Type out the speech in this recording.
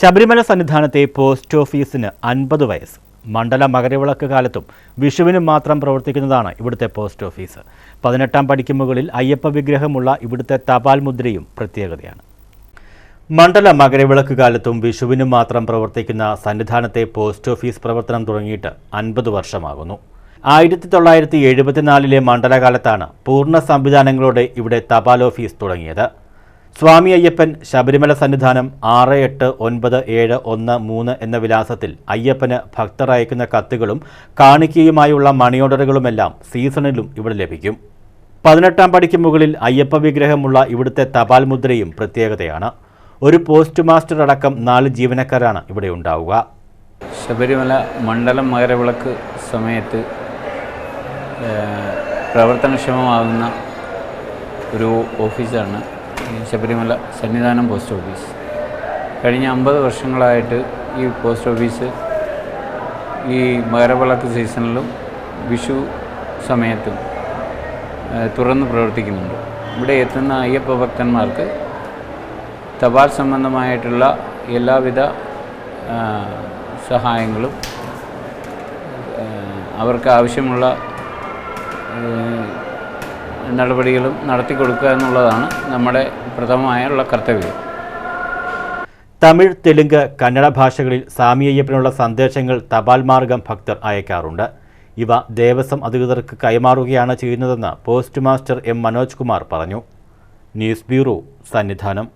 Sabarimala സന്നിധാനത്തെ post ഓഫീസിന് അൻപത് വയസ്സ്. മണ്ഡല മകരവിളക്ക് കാലത്തും വിഷുവിനും മാത്രം പ്രവർത്തിക്കുന്നതാണ് ഇവിടുത്തെ പോസ്റ്റ് ഓഫീസ്. പതിനെട്ടാം പടിക്ക് മുകളിൽ അയ്യപ്പ വിഗ്രഹമുള്ള ഇവിടുത്തെ തപാൽ മുദ്രയും പ്രത്യേകതയാണ്. മണ്ഡല മകരവിളക്ക് കാലത്തും വിഷുവിനും മാത്രം പ്രവർത്തിക്കുന്ന സന്നിധാനത്തെ പോസ്റ്റ് ഓഫീസ് പ്രവർത്തനം തുടങ്ങിയിട്ട് അൻപത് വർഷമാകുന്നു. ആയിരത്തി തൊള്ളായിരത്തി എഴുപത്തിനാലിലെ മണ്ഡലകാലത്താണ് പൂർണ സംവിധാനങ്ങളോടെ ഇവിടെ തപാൽ ഓഫീസ് തുടങ്ങിയത്. സ്വാമി അയ്യപ്പൻ ശബരിമല സന്നിധാനം ആറ് എട്ട് ഒൻപത് ഏഴ് ഒന്ന് മൂന്ന് എന്ന വിലാസത്തിൽ അയ്യപ്പന് ഭക്തർ അയക്കുന്ന കത്തുകളും കാണിക്കയുമായുള്ള മണി ഓർഡറുകളുമെല്ലാം സീസണിലും ഇവിടെ ലഭിക്കും. പതിനെട്ടാം പടിക്ക് മുകളിൽ അയ്യപ്പ വിഗ്രഹമുള്ള ഇവിടുത്തെ തപാൽ മുദ്രയും പ്രത്യേകതയാണ്. ഒരു പോസ്റ്റ് മാസ്റ്റർ അടക്കം നാല് ജീവനക്കാരാണ് ഇവിടെ ഉണ്ടാവുക. ശബരിമല മണ്ഡലം മകരവിളക്ക് സമയത്ത് പ്രവർത്തനക്ഷമമാകുന്ന ഒരു ഓഫീസാണ് ശബരിമല സന്നിധാനം പോസ്റ്റ് ഓഫീസ്. കഴിഞ്ഞ അമ്പത് വർഷങ്ങളായിട്ട് ഈ പോസ്റ്റ് ഓഫീസ് ഈ മകരവിളക്ക് സീസണിലും വിഷു സമയത്തും തുറന്ന് പ്രവർത്തിക്കുന്നുണ്ട്. ഇവിടെ എത്തുന്ന അയ്യപ്പ ഭക്തന്മാർക്ക് തപാൽ സംബന്ധമായിട്ടുള്ള എല്ലാവിധ സഹായങ്ങളും അവർക്ക് ആവശ്യമുള്ള നടപടികളും നടത്തി കൊടുക്കുക എന്നുള്ളതാണ് നമ്മുടെ പ്രഥമമായുള്ള കർത്തവ്യം. തമിഴ് തെലുങ്ക് കന്നഡ ഭാഷകളിൽ സ്വാമിയ്യപ്പനുള്ള സന്ദേശങ്ങൾ തപാൽ മാർഗം ഭക്തർ അയക്കാറുണ്ട്. ഇവ ദേവസ്വം അധികൃതർക്ക് കൈമാറുകയാണ് ചെയ്യുന്നതെന്ന് post master M Manoj Kumar പറഞ്ഞു. News bureau Sannidhanam.